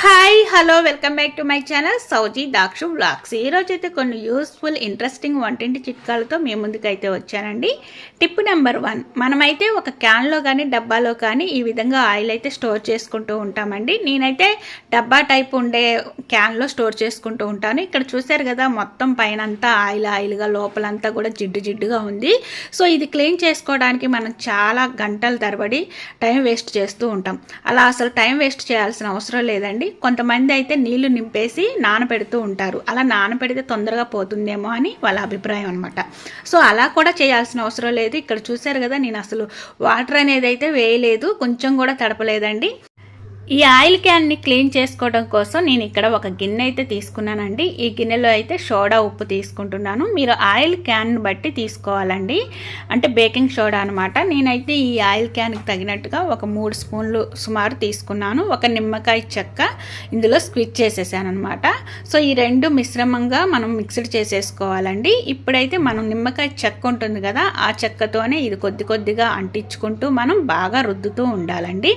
Hi hello welcome back to my channel Sauji Dakshu vlogs ఈరోజు అయితే కొన్ని useful interesting వంటింటి చిట్కాలతో మీ ముందుకైతే వచ్చానండి. టిప్ నెంబర్ వన్ మనమైతే ఒక క్యాన్లో కానీ డబ్బాలో కానీ ఈ విధంగా ఆయిల్ అయితే స్టోర్ చేసుకుంటూ ఉంటామండి. నేనైతే డబ్బా టైప్ ఉండే క్యాన్లో స్టోర్ చేసుకుంటూ ఉంటాను. ఇక్కడ చూశారు కదా మొత్తం పైన అంతా ఆయిల్ ఆయిల్గా లోపలంతా కూడా జిడ్డు జిడ్డుగా ఉంది. సో ఇది క్లీన్ చేసుకోవడానికి మనం చాలా గంటల తరబడి టైం వేస్ట్ చేస్తూ ఉంటాం. అలా అసలు టైం వేస్ట్ చేయాల్సిన అవసరం లేదండి. కొంతమంది అయితే నీళ్ళు నింపేసి నానబెడుతూ ఉంటారు. అలా నానబెడితే తొందరగా పోతుందేమో అని వాళ్ళ అభిప్రాయం అనమాట సో అలా కూడా చేయాల్సిన అవసరం లేదు. ఇక్కడ చూశారు కదా నేను అసలు వాటర్ అనేది అయితే వేయలేదు. కొంచెం కూడా తడపలేదండి. ఈ ఆయిల్ క్యాన్ని క్లీన్ చేసుకోవడం కోసం నేను ఇక్కడ ఒక గిన్నె అయితే తీసుకున్నానండి. ఈ గిన్నెలో అయితే సోడా ఉప్పు తీసుకుంటున్నాను. మీరు ఆయిల్ క్యాన్ బట్టి తీసుకోవాలండి. అంటే బేకింగ్ సోడా అనమాట నేనైతే ఈ ఆయిల్ క్యాన్కి తగినట్టుగా ఒక మూడు స్పూన్లు సుమారు తీసుకున్నాను. ఒక నిమ్మకాయ చెక్క ఇందులో స్క్విచ్ చేసేసాను అనమాట సో ఈ రెండు మిశ్రమంగా మనం మిక్స్డ్ చేసేసుకోవాలండి. ఇప్పుడైతే మనం నిమ్మకాయ చెక్క ఉంటుంది కదా ఆ చెక్కతోనే ఇది కొద్ది కొద్దిగా అంటించుకుంటూ మనం బాగా రుద్దుతూ ఉండాలండి.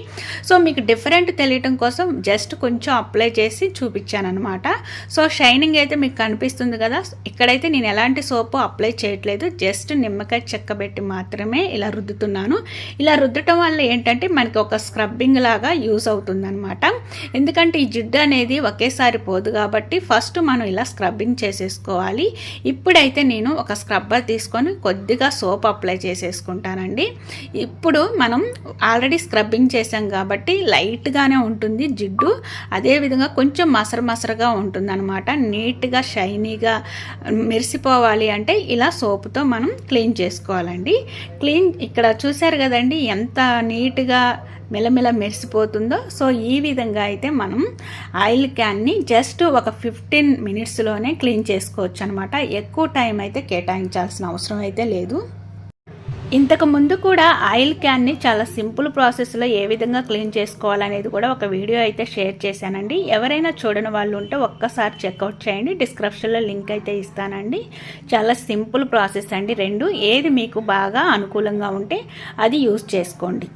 సో మీకు డిఫరెంట్ తెలియటం కోసం జస్ట్ కొంచెం అప్లై చేసి చూపించాను అనమాట సో షైనింగ్ అయితే మీకు కనిపిస్తుంది కదా. ఇక్కడైతే నేను ఎలాంటి సోపు అప్లై చేయట్లేదు. జస్ట్ నిమ్మకాయ చెక్కబెట్టి మాత్రమే ఇలా రుద్దుతున్నాను. ఇలా రుద్దటం వల్ల ఏంటంటే మనకి ఒక స్క్రబ్బింగ్ లాగా యూస్ అవుతుందనమాట ఎందుకంటే ఈ జిడ్డు అనేది ఒకేసారి పోదు కాబట్టి ఫస్ట్ మనం ఇలా స్క్రబ్బింగ్ చేసేసుకోవాలి. ఇప్పుడైతే నేను ఒక స్క్రబ్బర్ తీసుకొని కొద్దిగా సోప్ అప్లై చేసేసుకుంటానండి. ఇప్పుడు మనం ఆల్రెడీ స్క్రబ్బింగ్ చేసాం కాబట్టి లైట్గా నీట్గానే ఉంటుంది జిడ్డు. అదేవిధంగా కొంచెం మసర మసరగా ఉంటుంది అనమాట నీట్గా షైనీగా మెరిసిపోవాలి అంటే ఇలా సోపుతో మనం క్లీన్ చేసుకోవాలండి. క్లీన్ ఇక్కడ చూశారు కదండి ఎంత నీట్గా మెలమెల మెరిసిపోతుందో. సో ఈ విధంగా అయితే మనం ఆయిల్ క్యాన్ని జస్ట్ ఒక ఫిఫ్టీన్ మినిట్స్లోనే క్లీన్ చేసుకోవచ్చు అనమాట ఎక్కువ టైం అయితే కేటాయించాల్సిన అవసరం అయితే లేదు. ఇంతకు ముందు కూడా ఆయిల్ క్యాన్ని చాలా సింపుల్ ప్రాసెస్లో ఏ విధంగా క్లీన్ చేసుకోవాలనేది కూడా ఒక వీడియో అయితే షేర్ చేశానండి. ఎవరైనా చూడని వాళ్ళు ఉంటే ఒక్కసారి చెక్అవుట్ చేయండి. డిస్క్రిప్షన్లో లింక్ అయితే ఇస్తానండి. చాలా సింపుల్ ప్రాసెస్ అండి రెండు. ఏది మీకు బాగా అనుకూలంగా ఉంటే అది యూజ్ చేసుకోండి.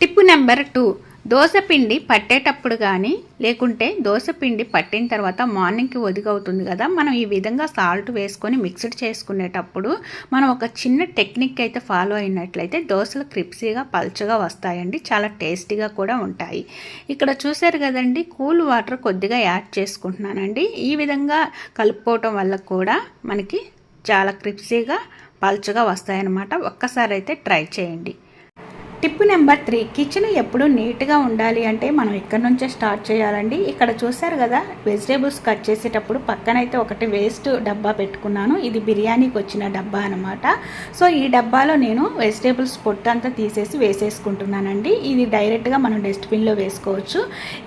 Tip number two. దోశపిండి పట్టేటప్పుడు కానీ లేకుంటే దోశపిండి పట్టిన తర్వాత మార్నింగ్కి ఒదిగవుతుంది కదా మనం ఈ విధంగా సాల్ట్ వేసుకొని మిక్స్డ్ చేసుకునేటప్పుడు మనం ఒక చిన్న టెక్నిక్ అయితే ఫాలో అయినట్లయితే దోశలు క్రిప్సీగా పల్చగా వస్తాయండి చాలా టేస్టీగా కూడా ఉంటాయి. ఇక్కడ చూసారు కదండి కూల్ వాటర్ కొద్దిగా యాడ్ చేసుకుంటున్నానండి. ఈ విధంగా కలుపుకోవటం వల్ల కూడా మనకి చాలా క్రిప్సీగా పల్చగా వస్తాయన్నమాట. ఒక్కసారి అయితే ట్రై చేయండి. టిప్ నెంబర్ త్రీ కిచెన్ ఎప్పుడు నీట్గా ఉండాలి అంటే మనం ఇక్కడ నుంచే స్టార్ట్ చేయాలండి? ఇక్కడ చూసారు కదా వెజిటేబుల్స్ కట్ చేసేటప్పుడు పక్కనైతే ఒకటి వేస్ట్ డబ్బా పెట్టుకున్నాను. ఇది బిర్యానీకి వచ్చిన డబ్బా అనమాట సో ఈ డబ్బాలో నేను వెజిటేబుల్స్ పొట్టు అంతా తీసేసి వేసేసుకుంటున్నానండి. ఇది డైరెక్ట్గా మనం డస్ట్బిన్లో వేసుకోవచ్చు.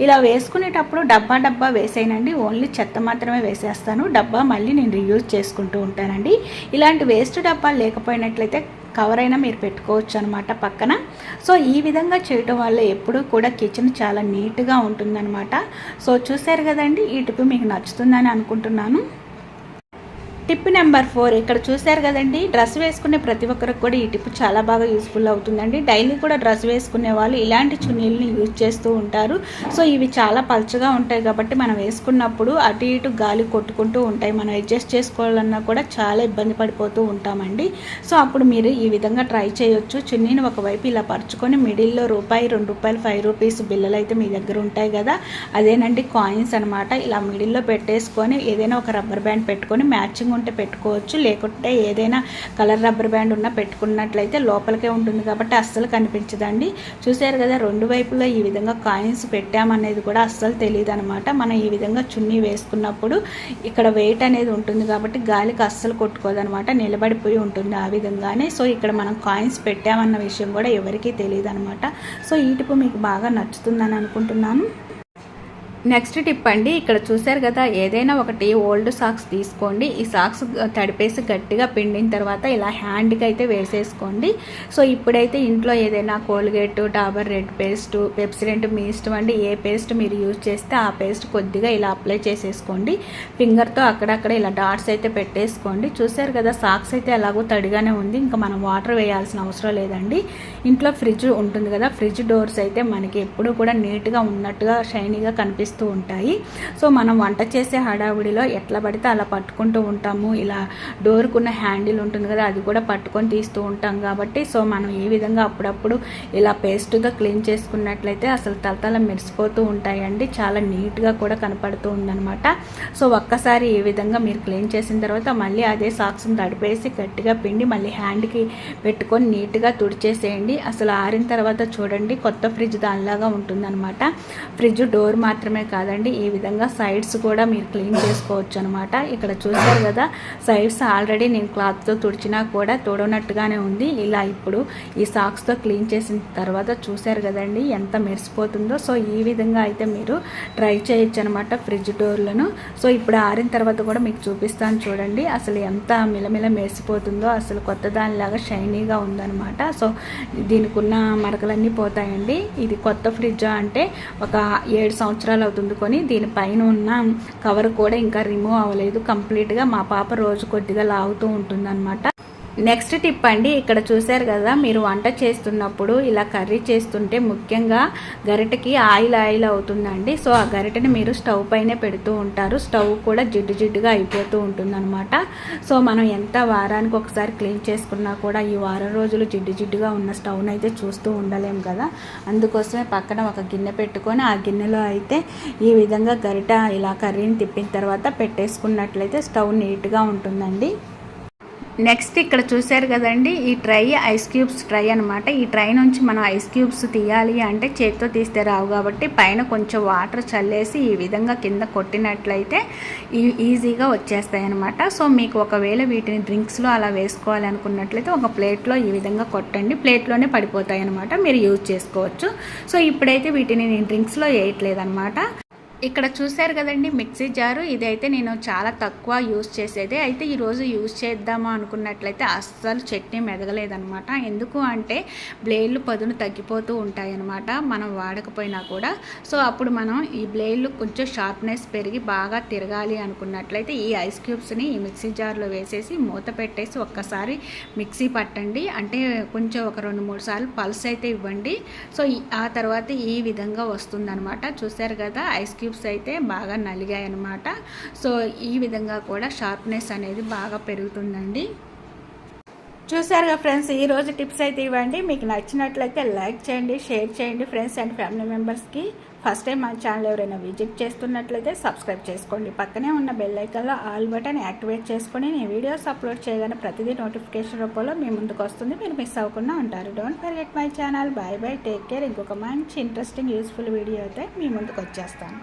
ఇలా వేసుకునేటప్పుడు డబ్బా డబ్బా వేసేయనండి. ఓన్లీ చెత్త మాత్రమే వేసేస్తాను. డబ్బా మళ్ళీ నేను రియూజ్ చేసుకుంటూ ఉంటానండి. ఇలాంటి వేస్ట్ డబ్బా లేకపోయినట్లయితే కవర్ అయినా మీరు పెట్టుకోవచ్చు అనమాట పక్కన. సో ఈ విధంగా చేయటం వల్ల ఎప్పుడూ కూడా కిచెన్ చాలా నీట్గా ఉంటుందన్నమాట సో చూసారు కదండి ఈ టిప్ మీకు నచ్చుతుందని అనుకుంటున్నాను. Tip number four. ఇక్కడ చూశారు కదండి డ్రెస్ వేసుకునే ప్రతి ఒక్కరికి కూడా ఈ టిప్ చాలా బాగా యూస్ఫుల్ అవుతుందండి. డైలీ కూడా డ్రెస్ వేసుకునే వాళ్ళు ఇలాంటి చున్నీలని యూజ్ చేస్తూ ఉంటారు. సో ఇవి చాలా పలచగా ఉంటాయి కాబట్టి మనం వేసుకున్నప్పుడు అటు ఇటు గాలి కొట్టుకుంటూ ఉంటాయి. మనం అడ్జస్ట్ చేసుకోవాలన్నా కూడా చాలా ఇబ్బంది పడిపోతూ ఉంటామండి. సో అప్పుడు మీరు ఈ విధంగా ట్రై చేయొచ్చు. చున్నీని ఒకవైపు ఇలా పరుచుకొని మిడిల్లో రూపాయి రెండు రూపాయలు ఫైవ్ రూపీస్ బిల్లలు అయితే మీ దగ్గర ఉంటాయి కదా. అదేనండి కాయిన్స్ అనమాట ఇలా మిడిల్లో పెట్టేసుకొని ఏదైనా ఒక రబ్బర్ బ్యాండ్ పెట్టుకొని మ్యాచింగ్ ఉంటే పెట్టుకోవచ్చు. లేకుంటే ఏదైనా కలర్ రబ్బర్ బ్యాండ్ ఉన్నా పెట్టుకున్నట్లయితే లోపలికే ఉంటుంది కాబట్టి అస్సలు కనిపించదండి. చూసారు కదా రెండు వైపులా ఈ విధంగా కాయిన్స్ పెట్టామనేది కూడా అస్సలు తెలియదు అనమాట మనం ఈ విధంగా చున్నీ వేసుకున్నప్పుడు ఇక్కడ వెయిట్ అనేది ఉంటుంది కాబట్టి గాలికి అస్సలు కొట్టుకోదనమాట. నిలబడిపోయి ఉంటుంది ఆ విధంగానే. సో ఇక్కడ మనం కాయిన్స్ పెట్టామన్న విషయం కూడా ఎవరికీ తెలియదు అనమాట సో ఈ టిప్పు మీకు బాగా నచ్చుతుందని అనుకుంటున్నాను. నెక్స్ట్ టిప్ అండి ఇక్కడ చూశారు కదా ఏదైనా ఒకటి ఓల్డ్ సాక్స్ తీసుకోండి. ఈ సాక్స్ తడిపేసి గట్టిగా పిండిన తర్వాత ఇలా హ్యాండ్కి అయితే వేసేసుకోండి. సో ఇప్పుడైతే ఇంట్లో ఏదైనా Colgate Dabur red paste Pepsodent మీ ఇష్టం అండి ఏ పేస్ట్ మీరు యూజ్ చేస్తే ఆ పేస్ట్ కొద్దిగా ఇలా అప్లై చేసేసుకోండి. ఫింగర్తో అక్కడక్కడ ఇలా డాట్స్ అయితే పెట్టేసుకోండి. చూశారు కదా సాక్స్ అయితే ఎలాగో తడిగానే ఉంది ఇంకా మనం వాటర్ వేయాల్సిన అవసరం లేదండి. ఇంట్లో ఫ్రిడ్జ్ ఉంటుంది కదా ఫ్రిడ్జ్ డోర్స్ అయితే మనకి ఎప్పుడు కూడా నీట్గా ఉన్నట్టుగా షైనీగా కనిపిస్తుంది కనిపిస్తూ ఉంటాయి. సో మనం వంట చేసే హడావుడిలో ఎట్లా పడితే అలా పట్టుకుంటూ ఉంటాము. ఇలా డోర్కున్న హ్యాండిల్ ఉంటుంది కదా అది కూడా పట్టుకొని తీస్తూ ఉంటాం కాబట్టి సో మనం ఈ విధంగా అప్పుడప్పుడు ఇలా పేస్ట్గా క్లీన్ చేసుకున్నట్లయితే అసలు తలతల మెరిసిపోతూ ఉంటాయండి. చాలా నీట్గా కూడా కనపడుతూ ఉందనమాట సో ఒక్కసారి ఈ విధంగా మీరు క్లీన్ చేసిన తర్వాత మళ్ళీ అదే సాక్స్ని తడిపేసి గట్టిగా పిండి మళ్ళీ హ్యాండ్కి పెట్టుకొని నీట్గా తుడిచేసేయండి. అసలు ఆరిన తర్వాత చూడండి కొత్త ఫ్రిడ్జ్ దానిలాగా ఉంటుందన్నమాట. ఫ్రిడ్జ్ డోర్ మాత్రమే మాత్రమే కాదండి ఈ విధంగా సైడ్స్ కూడా మీరు క్లీన్ చేసుకోవచ్చు అనమాట ఇక్కడ చూసారు కదా సైడ్స్ ఆల్రెడీ నేను క్లాత్తో తుడిచినా కూడా తుడవనట్టుగానే ఉంది. ఇలా ఇప్పుడు ఈ సాక్స్తో క్లీన్ చేసిన తర్వాత చూశారు కదండి ఎంత మెరిసిపోతుందో. సో ఈ విధంగా అయితే మీరు ట్రై చేయొచ్చు అనమాట ఫ్రిడ్జ్ డోర్లను. సో ఇప్పుడు ఆరిన తర్వాత కూడా మీకు చూపిస్తాను చూడండి అసలు ఎంత మిలమిల మెరిసిపోతుందో అసలు కొత్త దానిలాగా షైనీగా ఉందనమాట. సో దీనికి ఉన్న మరకలన్నీ పోతాయండి. ఇది కొత్త ఫ్రిడ్జ్ అంటే ఒక ఏడు సంవత్సరాలు అవుతుంది కొని దీనిపైన ఉన్న కవర్ కూడా ఇంకా రిమూవ్ అవ్వలేదు. కంప్లీట్గా మా పాప రోజు కొద్దిగా లాగుతూ ఉంటుందన్నమాట. నెక్స్ట్ టిప్ అండి ఇక్కడ చూశారు కదా మీరు వంట చేస్తున్నప్పుడు ఇలా కర్రీ చేస్తుంటే ముఖ్యంగా గరిటకి ఆయిల్ ఆయిల్ అవుతుందండి. సో ఆ గరిటని మీరు స్టవ్ పైనే పెడుతూ ఉంటారు. స్టవ్ కూడా జిడ్డు జిడ్డుగా అయిపోతూ ఉంటుందన్నమాట. సో మనం ఎంత వారానికి ఒకసారి క్లీన్ చేసుకున్నా కూడా ఈ వారం రోజులు జిడ్డు జిడ్డుగా ఉన్న స్టవ్ని అయితే చూస్తూ ఉండలేం కదా. అందుకోసమే పక్కన ఒక గిన్నె పెట్టుకొని ఆ గిన్నెలో అయితే ఈ విధంగా గరిట ఇలా కర్రీని తిప్పిన తర్వాత పెట్టేసుకున్నట్లయితే స్టవ్ నీట్గా ఉంటుందండి. నెక్స్ట్ ఇక్కడ చూశారు కదండి ఈ ట్రై ఐస్ క్యూబ్స్ ట్రై అనమాట ఈ ట్రై నుంచి మనం ఐస్ క్యూబ్స్ తీయాలి అంటే చేతితో తీస్తే రావు కాబట్టి పైన కొంచెం వాటర్ చల్లేసి ఈ విధంగా కింద కొట్టినట్లయితే ఈజీగా వచ్చేస్తాయి అనమాట సో మీకు ఒకవేళ వీటిని డ్రింక్స్లో అలా వేసుకోవాలి అనుకున్నట్లయితే ఒక ప్లేట్లో ఈ విధంగా కొట్టండి. ప్లేట్లోనే పడిపోతాయి అనమాట మీరు యూజ్ చేసుకోవచ్చు. సో ఇప్పుడైతే వీటిని నేను డ్రింక్స్లో వేయట్లేదు అనమాట ఇక్కడ చూశారు కదండి మిక్సీ జారు. ఇదైతే నేను చాలా తక్కువ యూజ్ చేసేది. అయితే ఈరోజు యూజ్ చేద్దామా అనుకున్నట్లయితే అస్సలు చట్నీ మెదగలేదనమాట ఎందుకు అంటే బ్లేడ్లు పదును తగ్గిపోతూ ఉంటాయన్నమాట. మనం వాడకపోయినా కూడా. సో అప్పుడు మనం ఈ బ్లేడ్లు కొంచెం షార్ప్నెస్ పెరిగి బాగా తిరగాలి అనుకున్నట్లయితే ఈ ఐస్ క్యూబ్స్ని ఈ మిక్సీ జార్లో వేసేసి మూత పెట్టేసి ఒక్కసారి మిక్సీ పట్టండి. అంటే కొంచెం ఒక రెండు మూడు సార్లు పల్స్ అయితే ఇవ్వండి. సో ఆ తర్వాత ఈ విధంగా వస్తుందన్నమాట. చూశారు కదా ఐస్ క్యూబ్ క్యూబ్స్ అయితే బాగా నలిగాయి అనమాట సో ఈ విధంగా కూడా షార్ప్నెస్ అనేది బాగా పెరుగుతుందండి. చూసారుగా ఫ్రెండ్స్ ఈరోజు టిప్స్ అయితే ఇవ్వండి. మీకు నచ్చినట్లయితే లైక్ చేయండి షేర్ చేయండి ఫ్రెండ్స్ అండ్ ఫ్యామిలీ మెంబర్స్కి ఫస్ట్ టైం మన ఛానల్ ఎవరైనా విజిట్ చేస్తున్నట్లయితే సబ్స్క్రైబ్ చేసుకోండి. పక్కనే ఉన్న బెల్ ఐకన్లో ఆల్ బటన్ యాక్టివేట్ చేసుకొని నేను వీడియోస్ అప్లోడ్ చేయగానే ప్రతిదీ నోటిఫికేషన్ రూపంలో మీ ముందుకు వస్తుంది. మీరు మిస్ అవ్వకుండా ఉంటారు. Don't forget my channel bye bye take care ఇంకొక మంచి ఇంట్రెస్టింగ్ యూస్ఫుల్ వీడియో అయితే మీ ముందుకు వచ్చేస్తాను.